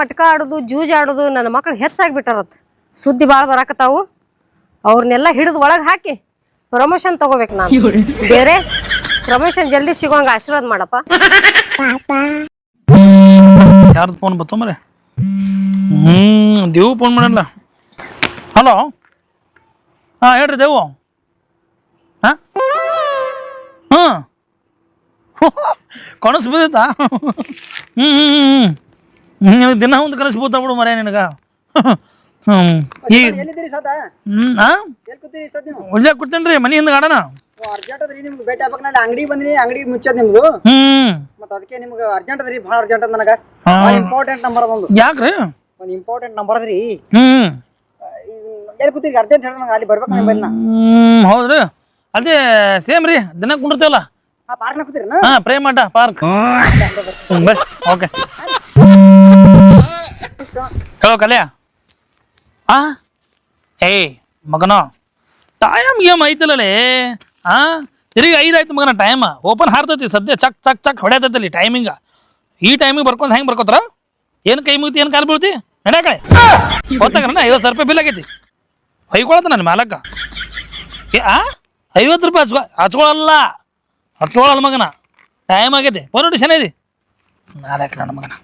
ಮಟ್ಕ ಆಡೋದು, ಜೂಜ್ ಆಡೋದು ನನ್ನ ಮಕ್ಳು ಹೆಚ್ಚಾಗ್ಬಿಟ್ಟಾರತ್. ಸುದ್ದಿ ಭಾಳ ಬರಾಕತ್ತಾವು. ಅವ್ರನ್ನೆಲ್ಲ ಹಿಡಿದು ಒಳಗೆ ಹಾಕಿ ಪ್ರಮೋಷನ್ ತಗೋಬೇಕು ನಾನು. ಬೇರೆ ಪ್ರಮೋಷನ್ ಜಲ್ದಿ ಸಿಗೋಂಗ ಆಶೀರ್ವಾದ ಮಾಡಪ್ಪ. ಯಾರ್ದು ಫೋನ್ ಬತ್ತೋ ಮರೆ ಹ್ಮ್ ದೇವು ಫೋನ್ ಮಾಡಲ್ಲ. ಹಲೋ ಹಾ, ಹೇಳ್ರಿ ದೇವು. ಹಾ? ಹ್ಮ್. ಕನಸು ಬಿದ್ದೈತಾ ಹ್ಮ್. ಹ್ಮ್ ಹ್ಞೂ ನಿನಗೆ ದಿನ ಒಂದು ಕನಸು ಬೀಳ್ತಾ ಬಿಡು ಮರ ನಿನಗ? ನೀವು? ಒಳ್ಳೆ ಕೊಡ್ತೇನೆ ರೀ ಮನೆ ಹಿಂದೆ ಗಾಡನ ಅರ್ಜೆಂಟ್ ಅದ್ರಿ ನಿಮ್ಗೆ ಭೇಟಿ ಆಗ್ಬೇಕು ನಾನು ಅಂಗಡಿ ಬಂದ್ರಿ ಅಂಗಡಿ ಮುಚ್ಚದ್ ನಿಮ್ದು. ಮತ್ತೆ ಅದಕ್ಕೆ ನಿಮ್ಗೆ ಅರ್ಜೆಂಟ್ ಅದ್ರಿ ಭಾಳ ಅರ್ಜೆಂಟ್ ಅದ ನನಗೆ. ಭಾಳ ಇಂಪಾರ್ಟೆಂಟ್ ನಂಬರ್ ಅದೊಂದು. ಯಾಕ್ರಿ? ಒಂದು ಇಂಪಾರ್ಟೆಂಟ್ ನಂಬರ್ ಅದ್ರಿ. ಎಲ್ಲಿ ಕೂತೀರಿ? ಅರ್ಜೆಂಟ್ ಹೇಳಿ ನಂಗೆ ಅಲ್ಲಿ ಬರ್ಬೇಕು ನಾನು ಬಂದ ಹೌದ್ರಿ. ಅದೇ ಸೇಮ್ ರೀ ದಿನ ಕುಂಡಿರ್ತೇವಲ್ಲ? ಆ ಪಾರ್ಕ್ನ ಕೂತೀರಿ ಹಾ ಪ್ರೇಮ್ ಅಡ್ಡ ಪಾರ್ಕ್. ಓಕೆ. ಹೇಳೋ ಕಲ್ಯ ಆ? ಏ ಮಗನ. ಟೈಮ್ ಗೇಮ್ ಐತಲ್ಲೇ ಆ? ತಿರುಗಿ ಐದು ಆಯ್ತು ಮಗನ ಟೈಮ್ ಓಪನ್ ಹಾರ್ತೈತಿ ಸದ್ಯ. ಚಕ್ ಚಕ್ ಚಕ್ ಹೊಡೆಯತೈತಲ್ಲಿ ಟೈಮಿಂಗ ಈ ಟೈಮಿಗೆ ಬರ್ಕೊಂಡು ಹೆಂಗೆ ಬರ್ಕೋತಾರ? ಏನು ಕೈ ಮುಗಿತಿ, ಏನು ಕಾಲು ಬೀಳ್ತಿ? ನಡ್ಯಾ ಕಡೆ. ಗೊತ್ತಾಗಣ್ಣ ಐವತ್ತು ಸಾವಿರ ರೂಪಾಯಿ ಬಿಲ್ ಆಗೈತಿ. ಹೊಯ್ಕೊಳತ್ತ ನನ್ನ ಮಾಲಕ್ಕ ಏ, ಆ? ಐವತ್ತು ರೂಪಾಯಿ ಹಚ್ಕೊ ಹಚ್ಕೊಳಲ್ಲ. ಹಚ್ಕೊಳಲ್ಲ ಮಗನ. ಟೈಮ್ ಆಗೈತಿ. ಫೋನ್ ನೋಡಿ ನನ್ನ ಮಗನ.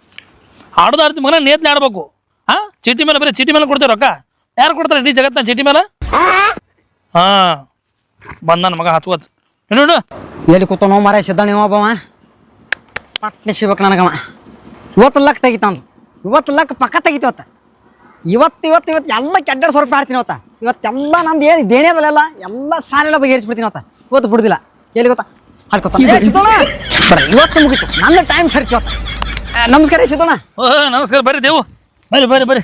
ಆಡೋದು ಆಡ್ತಿ ಮಗನ ನೇತ್ಲೆ ಆಡ್ಬೇಕು. ಹಾ ಚೀಟಿ ಮೇಲೆ ಬರೀ ಚೀಟಿ ಮೇಲೆ ಕೊಡ್ತೀವಿ ರೊಕ್ಕ. ಯಾರು ಕೊಡ್ತಾರೆ ಇಡೀ ಜಗತ್ತಿನ ಚೀಟಿ ಮೇಲೆ? ಹಾ ಬಂದ ನನ್ನ ಮಗ ಹಚ್ಕೋತ ನೋಡು ಎಲ್ಲಿ ಕೂತಾನೋ ಮರ ಸಿದ್ಧ ನೀವು ಒಬ್ಬವ? ಪಟ್ನೆ ಸಿಗ್ಬೇಕು ನನಗವ. ಇವತ್ತು ಲಕ್ ತೆಗಿತಾನ ಇವತ್ತು ಲಕ್ ಪಕ್ಕ ತೆಗಿತೀವತ್ತ ಇವತ್ತು. ಇವತ್ತು ಇವತ್ತು ಎಲ್ಲ ಕೆಡ್ಡ ಸ್ವಲ್ಪ ಆಡ್ತೀನಿ ಇವತ್ತ. ಇವತ್ತೆಲ್ಲ ನಂದು ಏನು ದೇಣಿ ಅದಲ್ಲ? ಎಲ್ಲ ಸಾಲೆಲ್ಲ ಬಗೆಹರಿಸ್ಬಿಡ್ತೀನಿ ಇವತ್ತ. ಇವತ್ತು ಬಿಡುದಿಲ್ಲ. ಎಲ್ಲಿ ಗೊತ್ತಾ? ಸಿದ್ದಣ್ಣ! ಇವತ್ತು ಮುಗೀತು. ನನ್ನ ಟೈಮ್ ಸರಿ ಆ, ನಮಸ್ಕಾರ ಶಿತಣ್ಣ. ಸಿದ್ದಣ್ಣ ಓ ನಮಸ್ಕಾರ. ಬರ್ರಿ ದೇವು. ಬರ್ರಿ ಬರ್ರಿ ಬರ್ರಿ.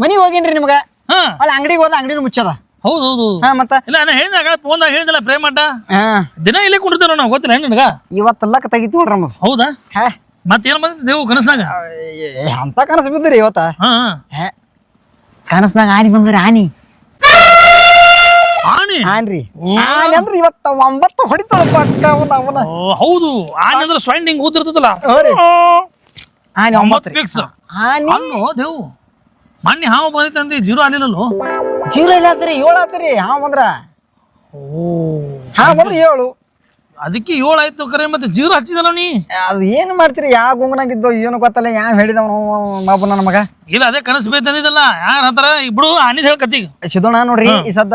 ಮನಿಗೆ ಹೋಗೇನ್ರಿ ನಿಮ್ಗೆ? ಅಲ್ಲ ಅಲ್ಲಿ ಅಂಗಡಿಗೆ ಹೋದ ಅಂಗಡಿನ ಮುಚ್ಚದ? ಹೌದು ಹೌದು. ಹಾ ಮತ್ತ? ಇಲ್ಲ ನಾನು ಹೇಳಿದಾಗ ಫೋನ್ದಾಗ ಹೇಳಿದಿಲ್ಲ ಪ್ರೇಮ್ ಅಡ್ಡ ಹಾ. ದಿನ ಇಲ್ಲೇ ಕುಂಡಿರ್ತೇವೆ ನಾವು ಗೊತ್ತಿಲ್ಲ ನನಗ ನಿನಗ ಇವತ್ತು ಲಕ್ ತೆಗಿತು ನೋಡ್ರಿ ನಮ್ದು. ಹೌದಾ? ಹೇ. ಮತ್ತೇನು ಬಂದಿತ್ತು ದೇವು ಕನಸ್ನಾಗ? ಅಂತ ಕನಸು ಬಿದ್ದಿರಿ ಇವತ್ತ? ಹಾ ಹಾಂ. ಹೇ. ಕನಸ್ನಾಗ ಆನಿ ಬಂದ್ರಿ ಆನೆ. ಆನ್ರಿ? ಆನಿ ಅಂದ್ರೆ ಇವತ್ತ ಒಂಬತ್ತು ಹೊಡಿತಾಳ ಪಕ್ಕ ಅವನ ಅವನ. ಓ, ಹೌದು. ಆನೆ ಅಂದ್ರೆ ಸ್ವೈನ್ ಹಿಂಗ್ ಊದಿರ್ತದಲ್ಲ? ರೀ. ಆನಿ ಒಂಬತ್ತು ಒಂಬತ್ತು ಫಿಕ್ಸ್ ಆನಿ ಅಲ್ಲೋ ದೇವು. ಮೊನ್ನೆ ಹಾವು ಬಂದೈತೆ ಅಂದಿ ಜೀರೋ ಅಲ್ಲಿಲ್ಲಲ್ಲೋ ಜೀರೋ ಇಲ್ಲ ಆತ್ರಿ ಏಳು ಆತ್ರಿ ಹಾವು ಬಂದ್ರ ಓ. ಹಾ ಅಂದ್ರ ಏಳು. ಅದಕ್ಕೆ ಏಳು ಆಯ್ತು ಕರೆ ಮತ್ತೆ ಜೀರೋ ಹಚ್ಚಿದಲ್ಲ ನೀ? ಅದು ಏನು ಮಾಡ್ತೀರಿ? ಯಾವ ಗುಂಗನಾಗಿದ್ದೋ ಏನು ಗೊತ್ತಲ್ಲ ಯಾವ ಹೇಳಿದವನು ಬಾಬು ನನ್ನ ಮಗ. ಇಲ್ಲ ಅದೇ ಕನಸು ಬೇತ್ ಅಂದಿದ್ದಲ್ಲ ಯಾರ ಹತ್ರ ಇಬ್ರು ಆನಿದ್ ಹೇಳ್ಕತ್ತಿ ಸಿದೋಣ ಸಿದ್ದೋಣ ನೋಡ್ರಿ ಈ ಸದ್ದ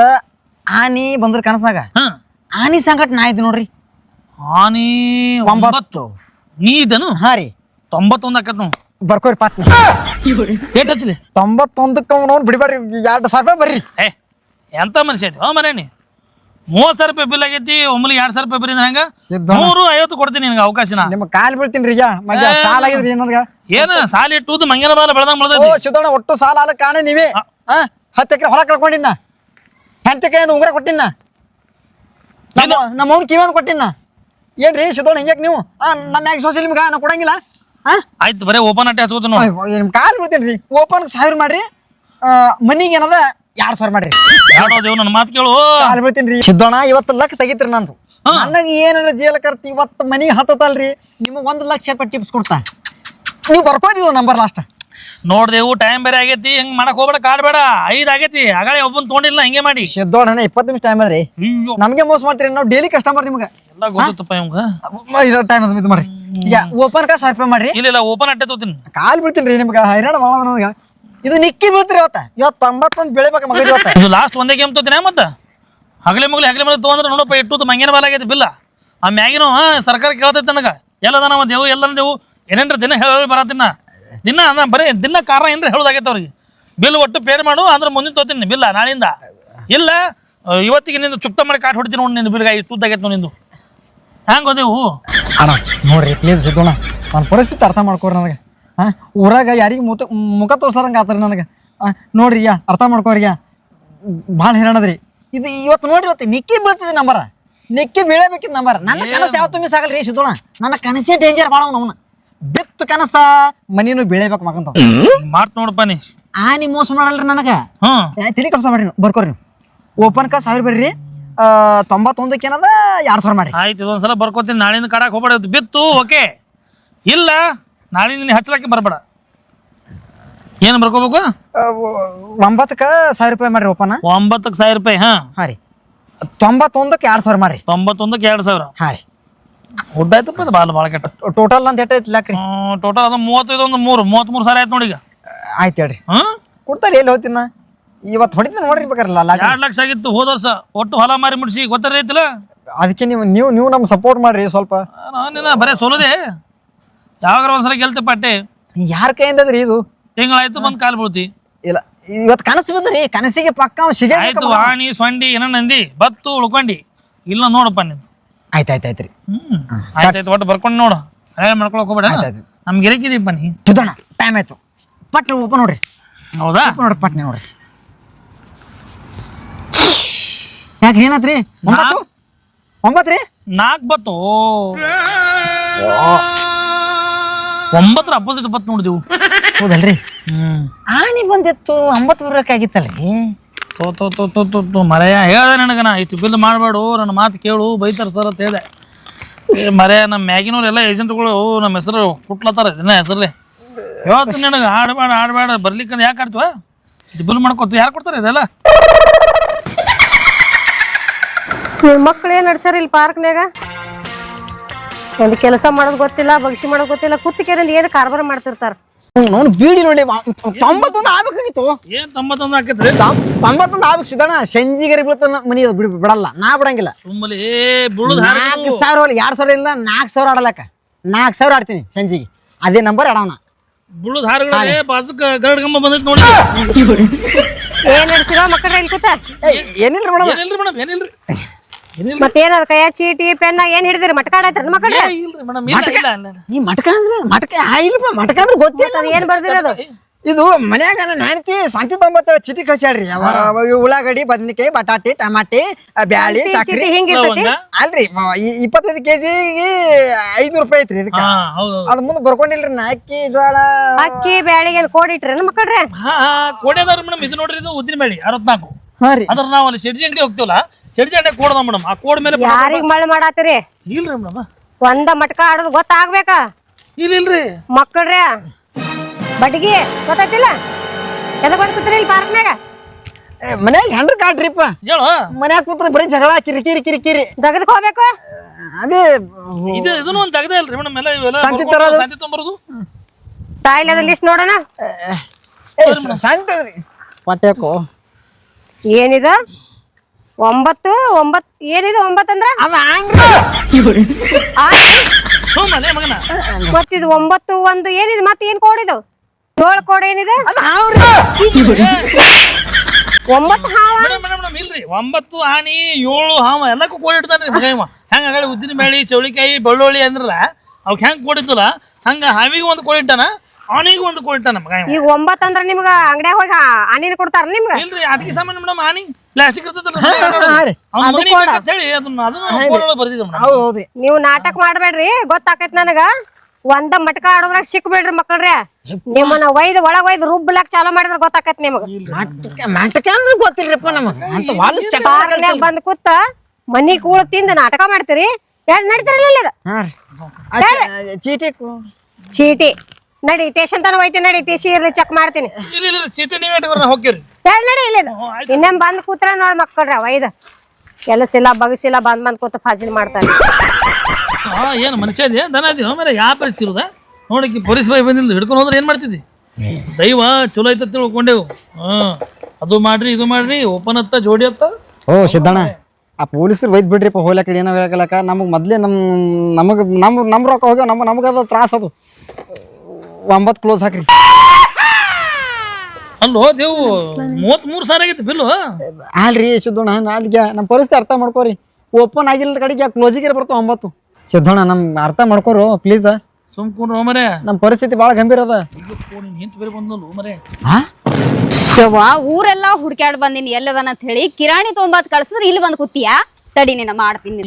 ಆನಿ ಬಂದ್ರ ಕನಸಾಗ? ಹಾ. ಆನಿ ಸಂಕಟ ನಾ ಐತಿ ನೋಡ್ರಿ. ಆನಿ ಒಂಬತ್ತು. ನೀ ಇದನು ಹಾ ರೀ. ತೊಂಬತ್ತೊಂದು ಆಕತ್ ನಾವು ಬರ್ಕೋರಿ ಪಾಟ್ನ. ಏಟ್ ಹಚ್ಚಲಿ ತೊಂಬತ್ತೊಂದಕ್ಕೆ ಅವ್ನು ಬಿಡಿಬೇಡ್ರಿ ಎರಡು ಸಾವಿರ ರೂಪಾಯಿ ಬರ್ರಿ. ಏ ಎಂತ ಮನುಷ್ಯ ಐತಿ? ಹೋ ಮನೇನಿ ಮೂವತ್ತು ಸಾವಿರ ರೂಪಾಯಿ ಬಿಲ್ ಆಗೈತಿ ಒಮ್ಮೆ ಎರಡು ಸಾವಿರ ರೂಪಾಯಿ ಬರೀ ಹಂಗ? ಸಿದ್ಧ. ನೂರು ಐವತ್ತು ಕೊಡ್ತೀನಿ ನಿನಗೆ ಅವಕಾಶನ. ನಿಮ್ಮ ಕಾಲ್ ಬೀಳ್ತೀನಿ ರೀ ಈಗ. ಮಗ ಸಾಲ ಆಗಿದ್ರಿ ನನಗ. ಏನು ಸಾಲ ಇಟ್ಟು ಮಂಗನ ಬಾಲ ಬೆಳೆದಂಗ್ ಓ ಬೆಳೆದೈತಿ. ಸಿದ್ದಣ್ಣ ಒಟ್ಟು ಸಾಲ ಅಲ್ಲ ಕಾಣೆ ನೀವೇ. ಹಾ. ಹತ್ತು ಎಕರೆ ಹೊಲ ಕಳ್ಕೊಂಡಿನ ಹೆಂಡತಿ ಕೈಯಿಂದ ಉಂಗುರ ಕೊಟ್ಟಿನ ನಮ್ಮ ನಮ್ಮ ಅವ್ನ ಕಿವಿಯನ್ನು ಕೊಟ್ಟಿನ ಏನ್ರಿ ಸಿದ್ದೋಣ ಹಿಂಗ್ಯಾಕ್ ನೀವು? ಆ ನಮ್ಮ ಮ್ಯಾಗ ಸೋಸಿಯಲ್ ನಿಮ್ಗೆ ನಾ ಕೊಡಂಗಿಲ್ಲ? ಹಾ ಆಯ್ತು ಬರೇ ಓಪನ್ ಅಟ್ಟೆ ಹಚ್ಕೋತ ನೋಡಿ. ನಿಮ್ಮ ಕಾಲ್ ಬಿಡ್ತೀನಿ ರೀ ಓಪನ್ ಸಾವಿರ ಮಾಡ್ರಿ. ಮನಿಗೆ ಏನದ ಎರಡು ಸಾವಿರ ಮಾಡ್ರಿ. ಯಾಡೋ ದೇವ್ ನನ್ನ ಮಾತು ಕೇಳು. ಕಾಲ್ ಬಿಡ್ತೀನಿ ರೀ ಸಿದ್ದೋಣ ಇವತ್ತು ಲಕ್ ತೆಗಿತ್ರಿ ನಂದು. ನನಗೆ ಏನಾರ ಜೇಲ ಕರ್ತಿ ಇವತ್ತು ಮನಿಗೆ ಹತ್ತತಲ್ರಿ ನಿಮಗೆ ಒಂದು ಲಕ್ಷ ರೂಪಾಯಿ ಟಿಪ್ಸ್ ಕೊಡ್ತಾ. ನೀವು ಬರ್ಕೊಂಡಿದ್ದು ನಂಬರ್ ಲಾಸ್ಟ್ ನೋಡ್ದೇವು ಟೈಮ್ ಬೇರೆ ಆಗೈತಿ ಹಿಂಗ್ ಮಾಡಕ್ ಹೋಗ್ಬೇಡ ಕಾಡ್ಬೇಡ ಐದ್ ಆಗೈತಿ ಆಗಳೇ ಒಬ್ಬನ್ ತೊಗೊಂಡಿಲ್ಲ ಹಿಂಗೆ ಮಾಡಿ. ಸಿದ್ದೋಣ ಇಪ್ಪತ್ತು ನಿಮಿಷ ಟೈಮ್ ಅದ್ರಿ ಅಯ್ಯೋ. ನಮಗೆ ಮೋಸ ಮಾಡ್ತೀರಿ ನಾವು ಡೈಲಿ ಕಸ್ಟಮರ್ ನಿಮ್ಗೆ. ಎಲ್ಲ ಗೊತ್ತಪ್ಪ ಇವಂಗ. ಇರೋ ಟೈಮ್ ಅದ ಇದು ಮಾಡ್ರಿ. ಈಗ ಓಪನ್ ಕಾ ಸಾವಿರ ರೂಪಾಯಿ ಮಾಡ್ರಿ. ಇಲ್ಲ ಇಲ್ಲ ಓಪನ್ ಅಟ್ಟೆ ತೋತೀನಿ ಕಾಲ್ ಬಿಡ್ತೀನಿ ರೀ ನಿಮ್ಗೆ ಹೈರಾಣ ಭಾಳ ಅದ ನನಗೆ. ಇದು ನಿಕ್ಕಿ ಬೀಳ್ತೀರಿ ಇವತ್ತ. ಇವತ್ತು ತೊಂಬತ್ತೊಂದು ಬೆಳಿಬೇಕು ಮಗ ಇವತ್ತ. ಇದು ಲಾಸ್ಟ್ ಒಂದೇ ಗೇಮ್ ತೋತಿನ ಮತ್ತ? ಹಗಲೆ ಮಗಲಿ ಹಗಲೆ ಮಗಲಿ ತೊಗೊಂಡ್ರೆ ನೋಡಪ್ಪ ಇಟ್ಟು ಮಂಗೇನ ಬಾಲ ಆಗೈತಿ ಬಿಲ್ಲ. ಆ ಮ್ಯಾಗಿನೂ ಹಾ ಸರ್ಕಾರ ಕೇಳ್ತೈತೆ ನನಗ. ಎಲ್ಲದ ನಮ್ಮ ದೇವು ಎಲ್ಲ ದೇವು. ಏನೇನ್ರ ದಿನ ಹೇಳಿ ಬರತ್ತಿನ ದಿನ ಅಂದ್ರೆ ಬರೀ ದಿನ ಕಾರಣ ಏನ್ರ ಹೇಳೋದಾಗೈತೆ ಅವ್ರಿಗೆ. ಬಿಲ್ ಒಟ್ಟು ಪೇರ್ ಮಾಡು ಅಂದ್ರೆ ಮುಂದಿನ ತೋತೀನಿ ಬಿಲ್ಲ ನಾಳಿಂದ. ಇಲ್ಲ ಇವತ್ತಿಗೆ ನಿಂದು ಚುಕ್ತ ಮಾಡಿ ಕಾಟ್ ಹೊಡಿತೀನಿ ನೋಡಿ ನಿನ್ನ ಬಿಲ್ಗ ಇಷ್ಟು ಉದ್ದಾಗೈತೆ ನೋಡಿ ನಿಂದು. ಹ್ಯಾಂಗ ಹೋದೇವು? ಅಣ್ಣ ನೋಡ್ರಿ ಪ್ಲೀಸ್ ಸಿದ್ದೋಣ ನನ್ನ ಪರಿಸ್ಥಿತಿ ಅರ್ಥ ಮಾಡ್ಕೋರಿ ನನಗೆ. ಹಾಂ ಊರಾಗ ಯಾರಿಗೆ ಮುತ ಮುಖ ತೋರ್ಸಾರಂಗೆ ಆತ್ರಿ ನನಗೆ. ನೋಡ್ರಿ ಯಾ ಅರ್ಥ ಮಾಡ್ಕೋರಿ ಯಾ. ಭಾಳ ಹೇಳಣದ್ರಿ ಇದು ಇವತ್ತು ನೋಡ್ರಿ ಇವತ್ತು ನಿಕ್ಕಿ ಬೀಳ್ತಿದೆ ನಂಬರ ನಿಕ್ಕಿ ಬೀಳಬೇಕಿತ್ತು ನಂಬರ್ ನನ್ನ ಕನಸು ಯಾವ ತುಂಬಿ ಸಾಗಲ್ರಿ ಸಿದ್ದೋಣ ನನ್ನ ಕನಸೇ ಡೇಂಜರ್ ಭಾಳ ಅವನು. ಬಿತ್ತು ಕನಸ ಮನಿನೂ ಬೆಳಿಬೇಕು ಮಗಂತ ಮಾತ್ ನೋಡಪ್ಪ ನೀ. ಆ ನೀ ಮೋಸ ಮಾಡಲ್ರಿ ನನಗ. ಹ್ಮ್ ಏ, ತಲೆ ಕಳ್ಸ ಮಾಡ್ರಿ ನೀವು ಬರ್ಕೋರಿ ನೀವು. ಓಪನ್ ಕಾ ಸಾವಿರ ಬರ್ರಿ. ಆ, ತೊಂಬತ್ತೊಂದಕ್ಕೆ ಏನದ? ಎರಡು ಸಾವಿರ ಮಾಡ್ರಿ. ಆಯ್ತು ಇದೊಂದ್ಸಲ ಬರ್ಕೋತೀನಿ. ನಾಳಿಂದ ಕಾಡಕ್ಕೆ ಹೋಗ್ಬೇಡ ಇವತ್ತು. ಬಿತ್ತು ಓಕೆ. ಇಲ್ಲ ನಾಳಿನ ನೀ ಹಚ್ಚಲಕ್ಕೆ ಬರಬೇಡ. ಏನು ಬರ್ಕೋಬೇಕು? ಒಂಬತ್ತಕ್ಕೆ ಸಾವಿರ ರೂಪಾಯಿ ಮಾಡ್ರಿ ಓಪನ್ ಒಂಬತ್ತಕ್ಕೆ ಸಾವಿರ ರೂಪಾಯಿ ಹಾ. ಹಾಂ ರೀ. ತೊಂಬತ್ತೊಂದಕ್ಕೆ ಎರಡು ಸಾವಿರ ಮಾಡ್ರಿ. ತೊಂಬತ್ತೊಂದಕ್ಕೆ ಎರಡು ಸಾವಿರ. ಹಾಂ ರೀ. ಉಡ್ಡ ಆಯ್ತಪ್ಪ ಇದು ಭಾಳ ಭಾಳ ಕೆಟ್ಟ. ಟೋಟಲ್ ಅಂತ ಎಷ್ಟು ಐತಿ ರೀ ಟೋಟಲ್ ಅದು ಮೂವತ್ತೈದು ಒಂದು ಮೂರು ಮೂವತ್ತ್ಮೂರು ಸಾವಿರ ಆಯ್ತು ನೋಡಿ ಈಗ. ಆಯ್ತು ಹೇಳ್ರಿ. ಹಾಂ? ಕೊಡ್ತಾರೆ ಎಲ್ಲಿ ಹೋಗ್ತೀನಿ ಇವತ್ತು ಹೊಡಿತೀನಿ ನೋಡ್ರಿ ಬೇಕಾರಲ್ಲ ಲಾಟ ಎರಡು ಲಕ್ಷ ಆಗಿತ್ತು ಹೋದ ವರ್ಷ. ಒಟ್ಟು ಹೊಲ ಮಾರಿ ಮುಡಿಸಿ ಗೊತ್ತಾರ ಐತಿಲ್ಲ? ಅದಕ್ಕೆ ನೀವು ನೀವು ನೀವು ನಮ್ಗೆ ಸಪೋರ್ಟ್ ಮಾಡ್ರಿ ಸ್ವಲ್ಪ. ನಾನಿಲ್ಲ ಬರೇ ಸೋಲದೆ? ಯಾವಾಗ ಒಂದ್ಸಲ ಗೆಲ್ತೆ ಪಟ್ಟೆ ಯಾರ ಕೈಯಿಂದ ಅದ್ರಿ ಇದು? ತಿಂಗಳಾಯ್ತು ಬಂದು ಕಾಲು ಬೀಳ್ತಿ. ಇಲ್ಲ ಇವತ್ತು ಕನಸು ಬಂದ್ರಿ ಕನಸಿಗೆ ಪಕ್ಕ ಸಿಗ ಸಿಗೇ ಆಯ್ತು ವಾಣಿ ಸೊಂಡಿ ಏನೋ ನಂದಿ ಬತ್ತು ಉಳ್ಕೊಂಡಿ. ಇಲ್ಲ ನೋಡಪ್ಪ ನಿಂದು ಆಯ್ತು ಆಯ್ತು ಆಯ್ತು ರೀ ಹ್ಮ್ ಆಯ್ತಾಯ್ತು ಒಟ್ಟು ಬರ್ಕೊಂಡು ನೋಡು. ಹೇಳಿ ಮಾಡ್ಕೊಳಕ್ ಹೋಗ್ಬೇಡ. ಆಯ್ತಾಯ್ತು. ನಮ್ಗೆ ಗಿರಕಿದೀವಿ ಬನ್ನಿ ತುದೋಣ ಟೈಮ್ ಆಯ್ತು. ಪಟ್ ಓಪನ್ ನೋಡ್ರಿ. ಹೌದಾ? open ನೋಡ್ರಿ ಪಟ್ನೆ ನೋಡ್ರಿ. ಯಾಕೆ ಏನಾತ್ರಿ? ಒಂಬತ್ತು? ಒಂಬತ್ತು ರೀ ನಾಲ್ಕು ಬತ್ತು. ಒಂಬತ್ತರ ಅಪೋಸಿಟ್ ಬತ್ತು ನೋಡಿದೆವು. ಹೌದಲ್ರಿ? ಹ್ಮ್. ಆನಿ ಬಂದಿತ್ತು ಒಂಬತ್ತು ಬರಬೇಕಾಗಿತ್ತಲ್ರಿ ತೋ ತೋ ತೋ ಮರೆಯ ಹೇಳ್ದೆ ನನಗೆ ನಾ ಇಷ್ಟು ಬಿಲ್ ಮಾಡಬೇಡು, ನನ್ನ ಮಾತು ಕೇಳು, ಬೈತಾರ ಸರ್ ಅಂತ ಹೇಳ್ದೆ. ಮರೆಯ ನಮ್ಮ ಮ್ಯಾಗಿನವ್ರು ಎಲ್ಲ ಏಜೆಂಟ್ಗಳು ನಮ್ಮ ಹೆಸರು ಕುಟ್ಲತ್ತಾರ ದಿನ ಹೆಸರಲ್ಲಿ. ಹೇಳ್ತೀನಿ ನನಗೆ ಆಡಬೇಡ ಆಡಬೇಡ ಬರ್ಲಿಕ್ಕೆ ಯಾಕೆ ಆಡ್ತೀವ ಇಷ್ಟು ಬಿಲ್ ಮಾಡ್ಕೊತ ಯಾರು ಕೊಡ್ತಾರೆ ಇದೆಲ್ಲ? ನಿನ್ ಮಕ್ಳು ಏನ್ ನಡ್ಸ್ಯಾರ ಇಲ್ಲಿ ಪಾರ್ಕ್ನ್ಯಾಗ? ಒಂದು ಕೆಲಸ ಮಾಡೋದು ಗೊತ್ತಿಲ್ಲ, ಬಗ್ಸಿ ಮಾಡೋದು ಗೊತ್ತಿಲ್ಲ ಕುತ್ತಿಗೆ ಏನು ಕಾರ್ಬಾರ ಮಾಡ್ತಿರ್ತಾರ? ನೋಡು ಬೀಡಿ ನೋಡಿ ತೊಂಬತ್ತೊಂದು ಆಗ್ಬೇಕಾಗಿತ್ತು. ಏನ್ ತೊಂಬತ್ತೊಂದು ಹಾಕಿದ್ರಿ? ತೊಂಬತ್ತೊಂದು ಆಗ್ಬೇಕು ಸಿದ್ದಣ್ಣ. ಸಂಜಿಗರಿ ಬಿಡ್ತಾನ ಮನಿ ಅದು ಬಿಡ್ ಬಿಡಲ್ಲ ನಾ ಬಿಡಂಗಿಲ್ಲ. ಬುಳುದ್ ನಾಲ್ಕು ಸಾವಿರ ಅಲ್ಲ ಎರಡು ಸಾವಿರ ಇಲ್ಲ ನಾಲ್ಕು ಸಾವಿರ ಆಡಲಕ್ಕ. ನಾಲ್ಕು ಸಾವಿರ ಆಡ್ತೀನಿ ಸಂಜಿಗೆ ಅದೇ ನಂಬರ್ ಆಡೋಣ ಬುಳುದ್ ಹಾರುಗಳೇ ಬಾಜುಕ ಗರಡ್ ಗಂಬ ಬಂದೈತೆ ನೋಡಿ. ಏನ್ ನಡ್ಸಿರೋ ಏನಿಲ್ರಿ ಮೇಡಮ್? ಏನಿಲ್ರಿ ಮೇಡಮ್ ಏನಿಲ್ರಿ? ಮತ್ತೇನದ ಕೈಯ ಚೀಟಿ ಪೆನ್ನ ಏನ್ ಹಿಡಿದಿರಿ? ಈ ಮಟಕ? ಅಂದ್ರೆ ಮಟಕ ಇಲ್ಲಪ್ಪ ಮಟಕ ಅಂದ್ರೆ ಗೊತ್ತಿಲ್ಲ ಅದ್ ಏನ್ ಬರ್ದಿರೋದು? ಇದು ಮನ್ಯಾಗ ನನ್ನ ಹೆಂಡತಿ ಸಂತಿ ತೊಂಬತ್ತೇಳು ಚೀಟಿ ಕಳ್ಸ್ಯಾಡ್ರಿ ಅವ ಅವ ಉಳ್ಳಾಗಡ್ಡಿ ಬದನೆಕಾಯಿ ಬಟಾಟಿ ಟಮಾಟಿ ಆ, ಬ್ಯಾಳಿ ಸಾಕ್ರಿ. ಚೀಟಿ ಹಿಂಗಿರ್ತೈತಿ ಲವಂಗ. ಅಲ್ರಿ ಇಪ್ಪತ್ತೈದು ಕೆಜಿಗೆ ಐನೂರು ರೂಪಾಯಿ ಐತ್ರಿ ಇದಕ್ಕ. ಅದ್ ಮುಂದೆ ಬರ್ಕೊಂಡಿಲ್ರಿ ನಾ ಅಕ್ಕಿ ಜೋಳ ಅಕ್ಕಿ ಬ್ಯಾಳಿಗೆ ಕೋಡಿಟ್ರಿ ಮಕ್ಕಳ್ರೆ? ಹಾ ಹಾ ಮೇಡಮ್ ಇದು ನೋಡ್ರಿ ಇದು ಉದ್ದಿನ ಬ್ಯಾಳಿ ಅರವತ್ನಾಲ್ಕು. ಹಾ ರೀ. ಅದ್ರ ನಾವು ಅಲ್ಲಿ ಶೆಡ್ಜಿ ಅಂಗಡಿ ಹೋಗ್ತೀವಲ್ಲ ಶೆಡ್ಜಿ ಅಂಗಡಿ ಕೋಡ್ದ ಮೇಡಮ್. ಆ ಕೋಡ್ ಮೇಲೆ ಯಾರಿಗ್ ಮಳೆ ಮಾಡಾತಿರಿ ಇಲ್ರಿ ಮೇಡಮ್. ಒಂದ ಮಟ್ಕ ಆಡೋದು ಗೊತ್ತಾಗ್ಬೇಕ? ಇಲ್ಲ ಇಲ್ರಿ. ಮಕ್ಕಳ್ರೆ ಬಡ್ಗಿ ಗೊತ್ತಾಯ್ತಿಲ್ಲ? ಎದಕ್ ಬಂದ್ ಕೂತ್ರಿ ಇಲ್ಲಿ ಪಾರ್ಕ್ನ್ಯಾಗ? ಮನ್ಯಾಗ ಹೆಂಡ್ರ ಕಾಡ್ರಿಪ್ಪ ಹೇಳು. ಮನ್ಯಾಗ ಕೂತ್ರ ಬರೀ ಜಗಳ ಕಿರಿ ಕಿರಿ ಕಿರಿ ಕಿರಿ. ದಗದಕ್ ಹೋಗ್ಬೇಕು? ಅದೇ ಇದು ಇದನ್ನು ಒಂದು ತೆಗ್ದೇ ಇಲ್ರಿ ಮೇಡಮ್. ಎಲ್ಲ ಇವೆಲ್ಲ ತರ ಬರ್ಕೊಂಡು ತರೋದು? ಸಂತಿ ತೊಂಬರೋದು? ತಾಯಿಲದ ಲಿಸ್ಟ್ ನೋಡೋಣ? ಏ, ಪಟ್ಯಾಕೋ ಏನಿದ ಒಂಬತ್ತು ಒಂಬತ್ ಏನಿದು? ಒಂಬತ್ತು ಒಂಬತ್ ಏನಿದೆ ಒಂಬತ್ ಆ, ಸುಮ್ಮನೆ ಮಗನ. ಮತ್ತಿದು ಒಂಬತ್ತು ಒಂದು ಏನಿದೆ? ಮತ್ತೆ ಏನ್ ಕೋಡಿದು ಏಳು ಕೋಡ್ ಏನಿದೆ? ಅದ ಹಾವ್ರಿ. ಒಂಬತ್ತು ಹಾವ. ಮೇಡಮ್ ಇಲ್ರಿ. ಒಂಬತ್ತು ಆನಿ ಏಳು ಹಾವ ಎಲ್ಲಕ್ಕೂ ಕೋಡಿ ಇಡ್ತಾನೆ ಹೆಂಗ ಉದ್ದಿನ ಬೇಳೆ ಚೌಳಿಕಾಯಿ ಬೆಳ್ಳುಳ್ಳಿ ಅಂದ್ರಲ್ಲ ಅವ್ಕೆ ಹೆಂಗ್ ಕೋಡಿದ್ದಲ್ಲ ಹಂಗ ಹಾವಿಗೆ ಒಂದು ಕೋಡಿ ಇಟ್ಟಾನ. ಆನಿಗೆ ಒಂದು ಕೋಡಿ ಇಟ್ಟಾನ ಮಗ ಇವ ಈಗ ಒಂಬತ್ತು ಅಂದ್ರ ನಿಮ್ಗ ಅಂಗಡ್ಯಾಗ ಹೋಗಿ ಆನಿನ ಕೊಡ್ತಾರ ನಿಮ್ಗ ಇಲ್ರಿ ಆಟಿಕೆ ಸಾಮಾನು ಮೇಡಮ್ ಆನಿ ಪ್ಲಾಸ್ಟಿಕ್ ಇರ್ತದಲ್ಲ ಹಾ ರೀ. ಅವ್ನ ಮಗನಿಗೆ ಬೇಕಂತ ಹೇಳಿ ಅದನ್ನ ಅದನ್ನ ಕೋಡೊಳಗೆ ಬರ್ದಿದ್ದೆ ಮೇಡಮ್ ಹೌದು ಹೌದ್ರಿ ನೀವು ನಾಟಕ ಮಾಡ್ಬೇಡ್ರಿ ಗೊತ್ತಾಕೈತ್ ನನಗ ಒಂದ ಮಟ್ಕ ಆಡೋದ್ರಾಗ ಸಿಕ್ಬೇಡ್ರಿ ಮಕ್ಕಳ್ರೆ ನಿಮ್ಮನ್ನ ಒಯ್ದು ಒಳಗ್ ಒಯ್ದು ರುಬ್ಲಾಕ್ ಚಾಲೂ ಮಾಡಿದ್ರ ಗೊತ್ತಾಕೈತ್ ನಿಮಗ ಮಟಕ ಮಟಕ ಅಂದ್ರೆ ಗೊತ್ತಿಲ್ರಿಪ್ಪ ನಮಗ ಅಂತ ವಾಲ್ ಚಟ ಪಾರ್ಕ್ನ್ಯಾಗ ಬಂದ್ ಕೂತ ಮನಿ ಕೂಳ ತಿಂದ ನಾಟಕ ಮಾಡ್ತೀರಿ ಹೇಳ್ ನಡೀತಿರಲಿಲ್ಲ ಇದು ಚೀಟಿ ಚೀಟಿ ನಡಿ ಟೇಷನ್ ತನ ಹೋಯ್ತೀನಿ ನಡಿ ಟಿ ಸಿ ಇರ್ಲಿ ಚೆಕ್ ಮಾಡ್ತೀನಿ. ಇಲ್ಲ ಇಲ್ಲ ಚೀಟಿ ನೀವೇ ಇಟ್ಕೊಂಡ್ರೆ ಹೋಗ್ತೀರಿ ಎರಡ್ ನಡಿ ಇಲ್ಲ ನೋಡಿ ಬಂದ್ ಕೂತ್ರ ನೋಡ್ ಮಕ್ಕಳ್ರಿ ಅವ ಇದು. ಕೆಲಸಿಲ್ಲ ಬಗಸಿಲ್ಲ ಬಂದ್ ಬಂದ್ ಕೂತ ಫಾಜಿಲ್ ಮಾಡ್ತಾರೆ ಹಾ ಏನು ಮನುಷ್ಯ ಇದೆ ದನ ಮೇಲೆ ಯಾವ ಪರಿಚಿರುದ ನೋಡಕ್ಕೆ ಪೊಲೀಸ್ ಬಾಯಿ ಬಂದಿಲ್ಲ ಹಿಡ್ಕೊಂಡು ಹೋದ್ರೆ ಏನು ಮಾಡ್ತಿದ್ದಿ? ದೈವ ಚಲೋ ಐತೆ ತಿಳ್ಕೊಂಡೆವು. ಹ ಅದು ಮಾಡ್ರಿ ಇದು ಮಾಡ್ರಿ ಓಪನ್ ಹತ್ತ ಜೋಡಿ ಹತ್ತ. ಓ ಸಿದ್ದಣ್ಣ ಆ ಪೊಲೀಸರು ಒಯ್ದು ಬಿಡ್ರಿಪ್ಪ ಹೋಗ್ಲಕ್ಕ ಏನೋ ಹೇಳಕಲಕ ನಮಗೆ ಮೊದಲೇ ನಮ್ಮ ನಮಗೆ ನಮ್ ನಮ್ಮ ರೊಕ್ಕ ಹೋಗ್ಯಾವ ನಮ್ಮ ನಮಗದ ಅದು ತ್ರಾಸ ಅದು. ಒಂಬತ್ತು ಕ್ಲೋಸ್ ಹಾಕ್ರಿ. ಅಲ್ಲೋ ದೇವು ಮೂವತ್ತ್ಮೂರು ಸಾವಿರ ಆಗೈತಿ ಬಿಲ್ಲು? ಅಲ್ರಿ ಸಿದ್ದೋಣ ನಾಳೆಗೆ ನಮ್ಮ ಪರಿಸ್ಥಿತಿ ಅರ್ಥ ಮಾಡ್ಕೋರಿ. ಓಪನ್ ಆಗಿಲ್ಲ ಕಡೆಗೆ ಕ್ಲೋಸಿಗೆ ಬರ್ತಾವ ಒಂಬತ್ತು. ಸಿದ್ದೋಣ ನಮ್ಮ ಅರ್ಥ ಮಾಡ್ಕೋರು ಪ್ಲೀಸ್ ಸುಮ್ಕೊಂಡ್ರು ಮರೆ. ನಮ್ಮ ಪರಿಸ್ಥಿತಿ ಭಾಳ ಗಂಭೀರ ಅದ. ನಿಂತು ಬೇರೆ ಬಂದಲ್ಲ ಮರೆ. ಹಾ ಯವ್ವ ಊರೆಲ್ಲ ಹುಡ್ಕ್ಯಾಡ್ ಬಂದಿನಿ ಎಲ್ಲದನ ಅಂತ ಹೇಳಿ. ಕಿರಾಣಿ ತೊಂಬತ್ ಕಳ್ಸಿದ್ರೆ ಇಲ್ಲಿ ಬಂದ್ ಕೂತಿಯಾ? ತಡಿ ನಿನ್ನ ಮಾಡ್ತೀನಿ.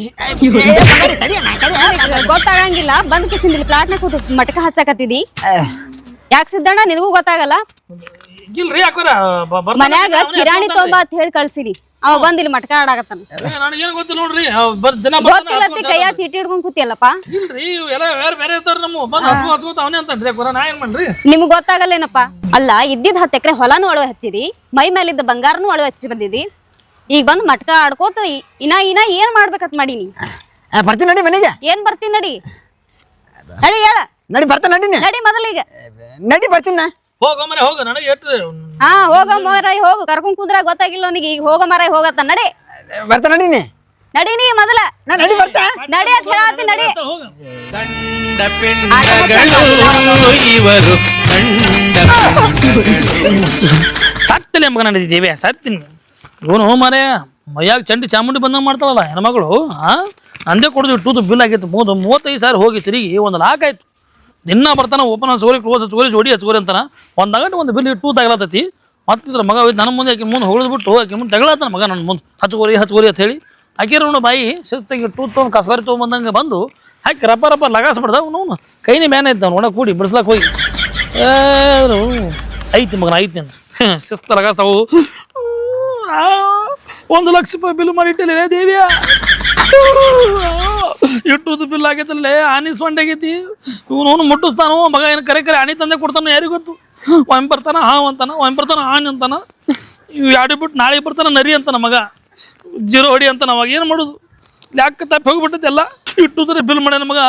ಗೊತ್ತಾಗಂಗಿಲ್ಲ ಬಂದ್ ಕಿಶನ್ ಇಲ್ಲಿ ಪ್ಲಾಟ್ನ ಕೂತು ಮಟಕ ಹಚ್ಚಕತ್ತಿದಿ. ಯಾಕೆ ಸಿದ್ದಣ್ಣ ನಿನಗೂ ಗೊತ್ತಾಗಲ್ಲ? ಇಲ್ರಿ ಯಾಕೋರ? ಮನ್ಯಾಗ ಕಿರಾಣಿ ತೊಂಬ ಅಂತ ಹೇಳಿ ಕಳ್ಸಿರಿ ಅವ ಬಂದ್ ಇಲ್ಲಿ ಮಟಕ ಆಡಾಕತ್ತಾನ. ನನಗೇನು ಗೊತ್ತಿಲ್ಲ ನೋಡ್ರಿ ಅವ್ ಬರ್ ದಿನ ಬರ್ತಾನ, ಗೊತ್ತಿಲ್ಲತ್ತಿ ಹಚ್ಕೊಂಡ್ ಕೈಯ ಚೀಟಿ ಹಿಡ್ಕೊಂಡ್ ಕೂತಿಯಲ್ಲಪ್ಪ. ಇಲ್ರಿ ಎಲ್ಲ ಬೇರೆ ಬೇರೆ ಇರ್ತಾರ ನಮ್ಮ? ಬಂದ್ ಹಸ್ಕೊ ಹಚ್ಕೋತ ಅವನೇ ಅಂತನ್ರಿ ಕುರ ನಾ ಏನ್ ಮಾಡ್ರಿ? ನಿಮ್ಗ್ ಗೊತ್ತಾಗಲ್ಲೇನಪ್ಪ? ಅಲ್ಲ ಇದ್ದಿದ್ ಹತ್ತು ಎಕರೆ ಹೊಲನು ಒಳಗೆ ಹಚ್ಚಿರಿ ಮೈ ಮೇಲಿದ್ದ ಬಂಗಾರನು ಅಳವ ಹಚ್ಚಿ ಬಂದಿದಿ. ಈಗ ಬಂದ್ ಮಟ್ಕ ಆಡ್ಕೋತ ಇ- ಇನ್ನ ಇನ್ನ ಏನ್ ಮಾಡ್ಬೇಕತ್ ಮಾಡೀನಿ ನೀಡಿ ಬರ್ತೀನಿ ನಡಿ ಮನೆಗೆ. ಏನ್ ಬರ್ತೀನಿ ನಡಿ? ನಡಿ ಹೇಳ. ನಡಿ ಬರ್ತಾನೆ ನಡಿನಿ ನಡಿ ಮೊದಲಿಗೆ ನಡಿ ಬರ್ತೀನಿ ನಾ. ಹೋಗ ಮರೆ ಹೋಗ ನನಗೆ ಎಷ್ಟು ಹಾ ಹೋಗ ಮರಾಯ್ ಹೋಗು. ಕರ್ಕೊಂಡ್ ಕುದ್ರ ಗೊತ್ತಾಗಿಲ್ಲ ಅವನಿಗೆ. ಈಗ ಹೋಗ ಮರಾಯ್ ಹೋಗತ್ತ ನಡಿ. ಬರ್ತಾ ನಡಿನಿ ನಡಿ ನೀ ಮೊದಲ. ನಾ ನಡಿ ಬರ್ತಾ. ನಡಿ ಅಂತ ಹೇಳತ್ತಿ ನಡಿ. ಹೋಗ. ಪಿಂಡಗಳು ಇವರು ಸತ್ತಲೆ ಮಗ ನಡೆದಿದ್ದೇವೆ ಸತ್ತಿನ ಇವನು ಮಾರೇ, ಮೈಯಾಗ ಚಂಡಿ ಚಾಮುಂಡಿ ಬಂದಂಗೆ ಮಾಡ್ತಾಳಲ್ಲ ಹೆಣ್ಮಗಳು ಹಾಂ ಅಂದೇ ಕೊಡೋದು ಟೂತು ಬಿಲ್ ಆಗಿತ್ತು, ಮೂವತ್ತು, ಮೂವತ್ತೈದು ಸಾವಿರ ಹೋಗಿ ತಿರುಗಿ ಒಂದು ಲಾಕ್ ಆಯ್ತು. ದಿನ ಬರ್ತಾನೆ, ಓಪನ್ ಸೋರಿ, ಕ್ಲೋಸ್ ಸೋರಿ, ಜೋಡಿ ಹಚ್ಕೋರಿ ಅಂತಾನ. ಒಂದು ಗಂಟೆ ಒಂದು ಬಿಲ್ ಇಟ್ಟು ತಗಲತ್ತತಿ ಮತ್ತಿದ್ರ ಮಗ ಹೋಯ್ತು ನನ್ನ ಮುಂದೆ ಆಕೆ ಮುಂದೆ ಹೊಳಿದ್ಬಿಟ್ಟು ಆಕೆ ಮುಂದೆ ತಗೊಳತ್ತಾನ ಮಗ ನನ್ನ ಮುಂದೆ. ಹಚ್ಕೋರಿ ಹಚ್ಕೋರಿ ಅಂತ ಹೇಳಿ. ನೋಡು ಬಾಯಿ ಶಿಸ್ತಾಗಿ ಟೂತ್ ತೊಗೊಂಡು ಕಸಬಾರಿ ತೊಗೊಂಬಂದಂಗೆ ಬಂದು, ಹಾಕಿ ರಪ್ಪ ರಪ್ಪ ಲಗಾಸ್ಬಿಡ್ದ ಅವನು ಕೈನೇ ಮ್ಯಾನ ಐತೆ ಅವ್ನು, ಒಣ ಕೂಡಿ ಬಿಡಿಸ್ಲಾಕ್ ಹೋಗಿ. ಐತಿ ಮಗನ, ಐತಿ ಅಂತ ಶಿಸ್ತು ಲಗಾಸ್ತಾವು. ಒಂದು ಲಕ್ಷ ರೂಪಾಯಿ ಬಿಲ್ ಮಾಡಿಟ್ಟಿಲ್ಲ. ದೇವಿಯ. ಇಟ್ಟುದು ಬಿಲ್ ಆಗೈತಲ್ಲೇ ಆನಿ ಸ್ವಂಡ್ ಆಗೈತಿ. ಇವನು ಮುಟ್ಟಿಸ್ತಾನೋ, ಮಗ ಏನು ಕರೆ ಕರೆ ಆನಿ ತಂದೆ ಕೊಡ್ತಾನೋ ಯಾರಿಗೂ ಗೊತ್ತು? ಒಮ್ಮೆ ಬರ್ತಾನ, ಹಾವ್ ಅಂತಾನ, ಒಮ್ಮೆ ಬರ್ತಾನ, ಆನಿ ಅಂತಾನ. ಇವು ಎರಡು ಬಿಟ್ಟು ನಾಳೆ ಬರ್ತಾನ ನರಿ ಅಂತಾನ ಮಗ. ಜೀರೋ ಹೊಡಿ ಅಂತ ಅವಾಗ ಏನು ಮಾಡೋದು? ಯಾಕೆ ತಪ್ಪಿ ಹೋಗ್ಬಿಟ್ಟೈತೆಲ್ಲ ಇಟ್ಟುದ್ರೆ ಬಿಲ್ ಮಾಡ್ಯಾನ ಮಗ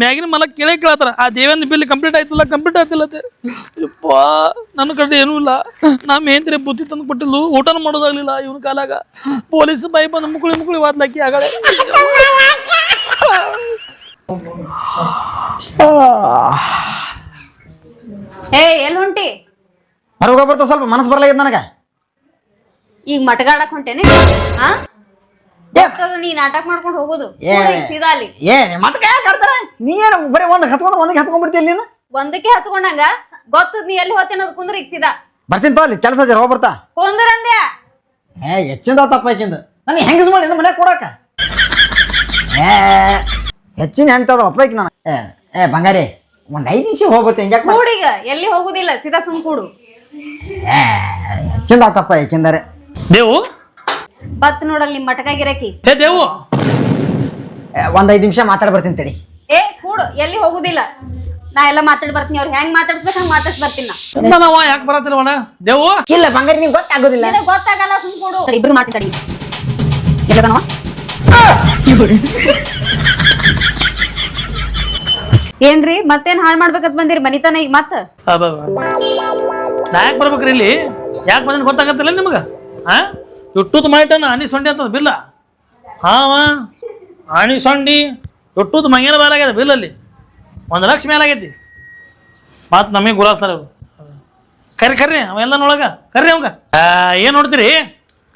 ಮ್ಯಾಗಿನ ಮಲ ಕೇಳೇ ಕೇಳತ್ತಾರ ಆ ದೇವೇಂದ್ರ ಬಿಲ್ ಕಂಪ್ಲೀಟ್ ಆಯ್ತಿಲ್ಲ ಕಂಪ್ಲೀಟ್ ಆಯ್ತಿಲ್ಲತ್ತೆ ಯಪ್ಪ ನನ್ನ ಕಡೆ ಏನೂ ಇಲ್ಲ ನಮ್ಮ ಹೆಂಡ್ರಿ ಬುದ್ಧಿ ತಂದು ಕೊಟ್ಟಿಲ್ಲ ಊಟನ ಮಾಡೋದಾಗ್ಲಿಲ್ಲ ಇವನ ಕಾಲಾಗ ಪೊಲೀಸ್ ಬಾಯಿ ಬಂದು ಮುಕುಳಿ ಮುಕುಳಿ ವಾದ್ಲಾಕಿ ಆಗಳೆ ಏ ಎಲ್ ಹೊಂಟಿ ಹೊರಗೆ ಬರ್ತಾ ಸ್ವಲ್ಪ ಮನಸ್ಸು ಬರ್ಲಾಗ್ಯದ ನನಗೆ ಈಗ ಮಟ್ಗಾಡಕ್ ಹೊಂಟೇನೆ ಹಾ ಗೊತ್ತದ ನೀ ನಾಟಕ ಮಾಡ್ಕೊಂಡು ಹೋಗೋದು. ಸೀದಾ ಅಲ್ಲಿ. ಏ ಮಟ್ಕ ಯಾಕೆ ಆಡ್ತಾರೆ ನೀ ಏನು ಬರೀ ಒಂದ್ ಹತ್ಕೊಂಡು ಒಂದಕ್ಕೆ ಹತ್ಕೊಂಡ್ಬಿಡ್ತೀಯ ನೀನು? ಒಂದಕ್ಕೆ ಹತ್ಕೊಂಡಂಗ? ಗೊತ್ತದ ನೀ ಎಲ್ಲಿ ಹೋತೇನ ಅದ್ ಕುಂದ್ರ ಈಗ ಸೀದಾ. ಬರ್ತೀನಿ ತೋ ಅಲ್ಲಿ ಕೆಲಸ ಜರ ಹೋಗಿ ಕುಂದ್ರ ಅಂದೆ ಏ ಹೆಚ್ಚಿಂದ ತಪ್ಪ ಆಕಿಂದ ನನಗೆ ಹೆಂಗಸ್ ಮಾಡಿ ಮನೆ ಕೊಡಾಕ? ಏ ಹೆಚ್ಚಿನ ಹೆಂಟದ ಅಪ್ಪ ನಾನು ಏ ಏ ಬಂಗಾರಿ ಒಂದು ಐದು ನಿಮಿಷ ಹೋಗ್ಬರ್ತೀನಿ ಹೆಂಗ್ಯಾಕೆ ಮಾಡಿ ಕೂಡೀಗ ಎಲ್ಲಿ ಹೋಗುದಿಲ್ಲ ಸೀದಾ ಸುಮ್ ಕೂಡು ಏ ಹೆಚ್ಚಿಂದ ತಪ್ಪ ಯಾಕೆಂದರೆ ದೇವು? ಬತ್ ನೋಡಲ್ ನಿಮ್ ಮಟಕ ಗಿರಕಿ ಹೇ ದೇವು! ಒಂದು ಐದು ನಿಮಿಷ ಮಾತಾಡ್ ಬರ್ತೀನಿ ತಡಿ. ಏ ಕೂಡು ಎಲ್ಲಿ ಹೋಗುದಿಲ್ಲ. ನಾ ಎಲ್ಲ ಮಾತಾಡ್ ಬರ್ತೀನಿ ಅವ್ರು ಹೆಂಗ್ ಮಾತಾಡ್ಸ್ಬೇಕು ಹಂಗ್ ಮಾತಾಡ್ಸ್ ಬರ್ತೀನಿ ನಾ. ಯಾಕೆ ಬರತ್ತಿಲ್ಲ ದೇವು! ಇಲ್ಲ ಬಂಗಾರಿ ನಿಂಗೆ ಗೊತ್ತಾಗೋದಿಲ್ಲ. ನಿನಗ್ ಗೊತ್ತಾಗಲ್ಲ ಸುಮ್ ಕೂಡು. ಇಬ್ರು ಮಾತಾಡಿ ಎಲ್ಲದನವ ಏನ್ರಿ ಮತ್ತೇನ್ ಹಾಳ್ ಮಾಡ್ಬೇಕಂತ ಬಂದಿರಿ? ಮನಿತನ ಈಗ ಮತ್ತ? ನಾ ಯಾಕೆ ಬರ್ಬೇಕ್ರಿ ಇಲ್ಲಿ? ಯಾಕೆ ಬಂದ್ರೆ ಗೊತ್ತಾಗತ್ತಿಲ್ಲ ನಿಮಗೆ? ಹಾ ಇಟ್ಟುದು ಮಾಡಿಟ್ಟನ ಆನಿ ಸೊಂಡಿ ಅಂತ ಬಿಲ್ಲ? ಹಾವ ಆಣಿ ಸೊಂಡಿ ಇಟ್ಟುದ್ ಮಂಗೇನ ಬಾಲಾಗ್ಯದ ಬಿಲ್ ಅಲ್ಲಿ? ಒಂದು ಲಕ್ಷ ಮೇಲಾಗೈತಿ ಮತ್ತು ನಮಗೆ ಗುಲಾಸ್ತಾರ ಅವ್ರು. ಕರಿ ಕರ್ರಿ ಅವೆಲ್ಲ ಒಳಗ ಕರ್ರಿ ಅವಂಗ. ಏನು ನೋಡ್ತೀರಿ?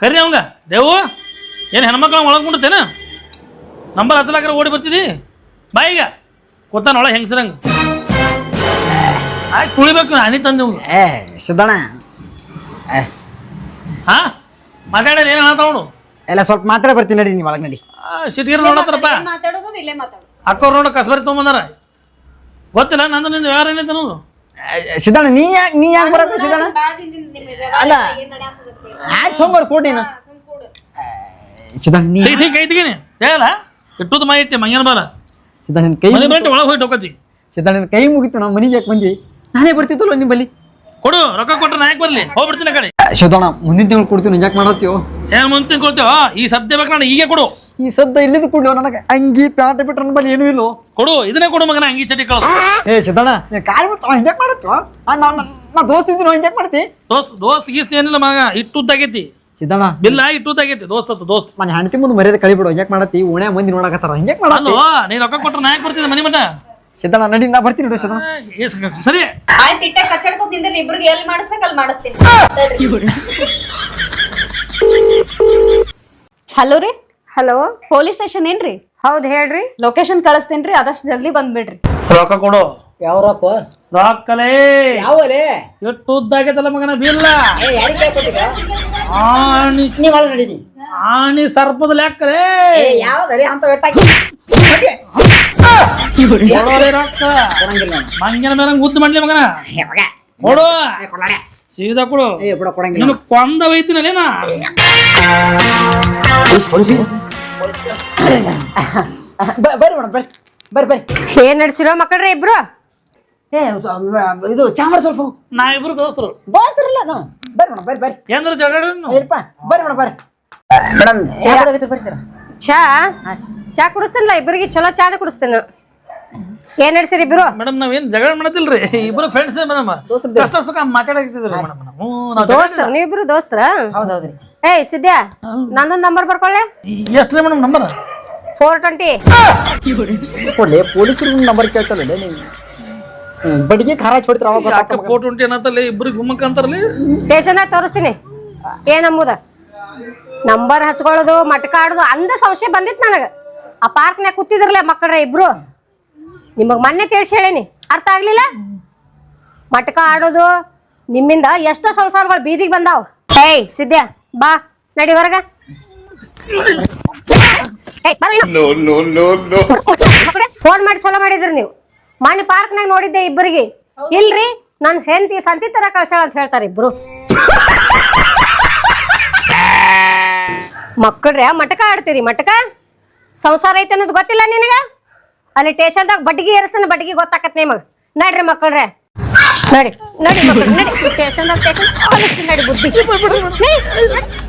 ಕರ್ರಿ ಅವಂಗ. ದೇವು ಏನು ಹೆಣ್ಮಕ್ಳ ಒಳಗೆ ಕುಂಡಿರ್ತೇನ ನಂಬರ್ ಹಚ್ಚಲಾಕ್ರ ಓಡಿ ಬರ್ತಿದಿ? ಬಾಯಿಗ ಕೂತಾನ ಒಳಗೆ ಹೆಂಗಸ್ರಂಗ? ಆಯ್ತು ಕುಳಿಬೇಕು ಹನಿ ತಂದೆ ಏ ಸಿದ್ದಣ್ಣ ಹಾ? ಮಾತಾಡೋದು ಏನು ಹೇಳ್ತಾವನು ಎಲ್ಲ ಸ್ವಲ್ಪ ಮಾತ್ರ ಬರ್ತೀನಿ ನಡಿ ನೀವು ಒಳಗೆ ನಡಿ. ಸಿಟಿಗಿರ್ ನೋಡತ್ರಪ್ಪ ಮಾತಾಡೋದು ಇಲ್ಲೇ ಮಾತಾಡೋದು. ಅಕ್ಕವ್ರು ನೋಡ ಕಸ್ಬರಿ ತೊಗೊಂಬಂದಾರ. ಗೊತ್ತಿಲ್ಲ ನಂದು ನಿಂದು ವ್ಯವಹಾರ ಏನೈತೆ ನೋಡು. ಸಿದ್ದಣ್ಣ ನೀ ಯಾಕೆ ನೀ ಯಾಕೆ ಬರೋದು ಸಿದ್ದಣ್ಣ? ಅಲ್ಲ. ಆಯ್ತು ಸೋಮವಾರ ಕೊಡಿನ ಸಿದ್ದಣ್ಣ ನೀ ಕೈ ಕೈ ತೆಗೀನಿ ಹೇಳ ಇಟ್ಟುದು ಮೈ ಇಟ್ಟೆ ಮಂಗನ ಬಾರ ಸಿದ್ದಣ್ಣ ನಿನ್ ಕೈ ಮನೆ ಒಳಗೆ ಹೋಗಿ ಟೋಕತಿ ಸಿದ್ದಣ್ಣ ನಿನ್ ಕೈ ಮುಗಿತು ನಾವು ಮನೆಗೆ ಯಾಕೆ ಬಂದಿ? ನಾನೇ ಬರ್ತಿದ್ದಲ್ಲ ನಿಮ್ಮ ಬಲ್ಲಿ ಕೊಡು ರೊಕ್ಕ ಕೊಟ್ರೆ ನಾಯಕ್ ಬರ್ಲಿ. ಹೋಗ್ಬಿಡ್ತೀನಿ ಆ ಕಡೆ. ಸಿದ್ದಣ್ಣ ಮುಂದಿನ ತಿಂಗಳು ಕೊಡ್ತೀವಿ ಯಾಕೆ ಮಾಡತ್ತೀವೋ ಏನು ತಿಂಗಳು ಕೊಡ್ತೇವ ಈ ಸದ್ಯ ಬೇಕು ನಾನು ಹೀಗೆ ಕೊಡು. ಈ ಸದ್ದ ಇಲ್ಲಿದ್ದು ಕೊಡ್ಲಿ ನನಗೆ. ಅಂಗಿ ಪ್ಯಾಂಟ್ ಬಿಟ್ರೆ ನನ್ನ ಬಲ್ಲಿ ಏನೂ ಇಲ್ಲೋ. ಕೊಡು ಇದನ್ನೇ ಕೊಡು ಮಗನ ಅಂಗಿ ಚಟಿ ಕಳ್ದು. ಏ ನೀನು ಕಾಲ್ ಬಿಟ್ಟು ಹಿಂಗ್ಯಾಕೆ ಮಾಡತ್ವ ನಾ ನಾ ದೋಸ್ತ ಇದ್ದೀನಿ ಹಿಂಗೆ ಮಾಡ್ತಿ? ದೋಸ್ತ್ ದೋಸ್ತ್ ಗೀಸ್ತ್ ಏನಿಲ್ಲ ಮಗ ಇಟ್ಟು ಇಟ್ಟುದ್ದಾಗೈತಿ ಸಿದ್ದಣ್ಣ ಬಿಲ್ಲ ಇಟ್ಟುದ್ದಾಗೈತಿ ದೋಸ್ತ್ ದೋಸ್ತ ದೋಸ್ತ್. ನಾನು ಹೆಂಡತಿ ಮುಂದೆ ಮರ್ಯಾದೆ ಕಳಿಬಿಡು ಹಿಂಗ್ಯಾಕೆ ಮಾಡತ್ತಿ ಉಣೆ ಮಂದಿ ನೋಡಕತ್ತಾರ ಹಿಂಗೆ ಮಾಡಲ್ಲ ನೀ ರೊಕ್ಕ ಕೊಟ್ರೆ ನಾಯಕ್ ಯಾಕೆ ಬರ್ತಿದ್ದೆ ಮನೆ ಮಠ? ಸಿದ್ದಣ್ಣ ನಡಿ ನಾ ಬರ್ತೀನಿ ನೋಡಿ ಸಿದ್ದಣ್ಣ. ಏ ಸರಿ ಆಯ್ತು ಇಟ್ಟ ಕಚ್ಚಾಡ್ಕೊಂಡ್ ತಿಂದ್ರಿ ಇಬ್ರಿಗೆ ಎಲ್ಲಿ ಮಾಡಿಸ್ಬೇಕು ಅಲ್ಲಿ ಮಾಡಿಸ್ತೀನಿ. ಹಲೋ ರೀ? ಹಲೋ? ಪೊಲೀಸ್ ಸ್ಟೇಷನ್ ಏನ್ರಿ? ಹೌದು ಹೇಳ್ರಿ. ಲೊಕೇಶನ್ ಕಳಿಸ್ತೇನ್ರಿ ಆದಷ್ಟು ಜಲ್ದಿ ಬಂದ್ಬಿಡ್ರಿ. ರೊಕ್ಕ ಕೊಡು. ರೊಕ್ಕ ರೊಕ್ಕಲೇ ಯಾವಲೇ? ಎಷ್ಟು ಉದ್ದಾಗೈತಲ್ಲ ಮಗನ ಬಿಲ್ಲ ಏ ಯಾರಿಗೆ ಆಣಿ. ನೀ ಒಳಗೆ ನಡೀನಿ ಆಣಿ ಸರ್ಪದ ಲೆಕ್ಕಲೇ ಏ ಯಾವ್ದರಿ ಅಂತ ಬೆಟ್ಟಾಕಿ ಕೊಡೋದೇ ರೊಕ್ಕ ಕೊಡಂಗಿಲ್ಲ ನಾನು. ಮಂಗನ ಮೇಲೆ ಉದ್ದು ಮಾಡ್ಲಿ ಮಗನ ಏ ಮಗ ಕೊಡು ಏ ಕೊಡ್ಲಾಡೆ. ಸೀದಾ ಕೊಡು ಏ ಬಿಡು, ಕೊಡಂಗಿಲ್ಲ ನಿನ್ನ ಕೊಂದ ಬ- ಬರ್ರಿ ಮೇಡಮ್ ಬರ್ರಿ ಬರ್ರಿ ಬರ್ರಿ ಏನ್ ನಡ್ಸಿರೋ ಮಕ್ಕಳ್ರೆ ಇಬ್ರು? ಏ ಮ- ಇದು ಚಾಮರ ಸ್ವಲ್ಪ. ನಾ ಇಬ್ರು ದೋಸ್ತರು. ಬಾಸ್ರಲ್ಲ ಅದು. ಬರ್ರಿ ಮೇಡಮ್ ಬರ್ರಿ ಬರ್ರಿ. ಏನ್ರ ಜಗಳ ಬರ್ರಿ ಮೇಡಮ್ ಬರ್ರಿ. ಮೇಡಮ್ ಬರ್ರಿ ಸರ್. ಚಾ? ಚಾ ಕುಡಿಸ್ತೀನಲ್ಲ ಇಬ್ಬರಿಗೆ ಚಲೋ ಚಾನ ಕುಡಿಸ್ತೇನೆ. ಏನ್ ನಡ್ಸಿರಿ ಇಬ್ರು? ಮೇಡಮ್ ನಾವೇನ್ ಜಗಳ ಮಾಡತಿಲ್ರಿ ಇಬ್ರು ಫ್ರೆಂಡ್ಸ್ ಮೇಡಮ್. ಕಷ್ಟ ಸುಖ ಮಾತಾಡಕತ್ತಿದ್ರಿ ಮೇಡಮ್ ನಾವು. ನಾವು ದೋಸ್ತರ ನೀವಿಬ್ರು ದೋಸ್ತರ? ಏಯ್ ಸಿದ್ಯಾ ನಂದೊಂದ್ ನಂಬರ್ ಬರ್ಕೊಳ್ಳಿ. ಎಷ್ಟ್ರಿ ಮೇಡಮ್ ನಂಬರ್? ಫೋರ್ ಟ್ವೆಂಟಿ ಕೊಡ್ಲಿ ಪೊಲೀಸರು ನಂಬರ್ ಕೇಳ್ತಾರಲ್ಲ ನೀವು. ಹ್ಮ್, ಬಡಿಗೆ ಖಾರ ಹಚ್ಚಿ ಹೊಡಿತಾರ ಅವಾಗ ಯಾಕೆ ಫೋಟೋ ಉಂಟು ಏನತ್ತಲ್ಲಿ ಇಬ್ರಿಗೆ ಗುಮ್ಮಕ್ ಅಂತಾರಲಿ ಸ್ಟೇಷನ್ದಾಗ ತೋರಿಸ್ತೀನಿ. ಏನಂಬುದ ನಂಬರ್ ಹಚ್ಕೊಳ್ಳೋದು ಮಟ್ಕ ಆಡೋದು ಅಂದ ಸಂಶಯ ಬಂದಿತ್ತು ನನಗೆ. ಆ ಪಾರ್ಕ್ನ್ಯಾಗ ಕೂತಿದ್ರಲ್ಲ ಮಕ್ಕಳ್ರೆ ಇಬ್ರು? ನಿಮಗ್ ಮೊನ್ನೆ ತಿಳಿಸಿ ಹೇಳೇನಿ ಅರ್ಥ ಆಗ್ಲಿಲ್ಲ? ಮಟ್ಕ ಆಡೋದು ನಿಮ್ಮಿಂದ ಎಷ್ಟೋ ಸಂಸಾರಗಳು ಬೀದಿಗೆ ಬಂದಾವ್. ಏಯ್ ಸಿದ್ಧ ಬಾ ನಡಿ ಹೊರಗ. ಫೋನ್ ಮಾಡಿ ಚಲೋ ಮಾಡಿದ್ರಿ ನೀವು. ಮೊನ್ನೆ ಪಾರ್ಕ್ನಾಗ ನೋಡಿದ್ದೆ ಇಬ್ಬರಿಗೆ. ಇಲ್ರಿ ನನ್ ಹೆಂಡತಿ ಸಂತಿ ತರ ಕಳ್ಸಾಳ ಅಂತ ಹೇಳ್ತಾರೆ ಇಬ್ರು. ಮಕ್ಕಳ್ರೆ ಮಟಕ ಆಡ್ತೀರಿ ಮಟಕ? ಸಂಸಾರ ಐತೆ ಅನ್ನೋದು ಗೊತ್ತಿಲ್ಲ ನಿನಗ? ಅಲ್ಲಿ ಟೇಷನ್ದಾಗ ಬಡ್ಗಿ ಏರಿಸ್ತಾನೆ ಬಡ್ಗಿ ಗೊತ್ತಾಕತ್ ನಿಮಗ್. ನಡ್ರಿ ಮಕ್ಕಳ್ರೆ. ನಡಿ ನಡಿ ಮಕ್ಕಳು ನಡಿ. ಸ್ಟೇಷನ್ದಾಗ ಸ್ಟೇಷನ್ ನಡಿ ಬುದ್ಧಿ. ನಡಿ, ನಡಿ.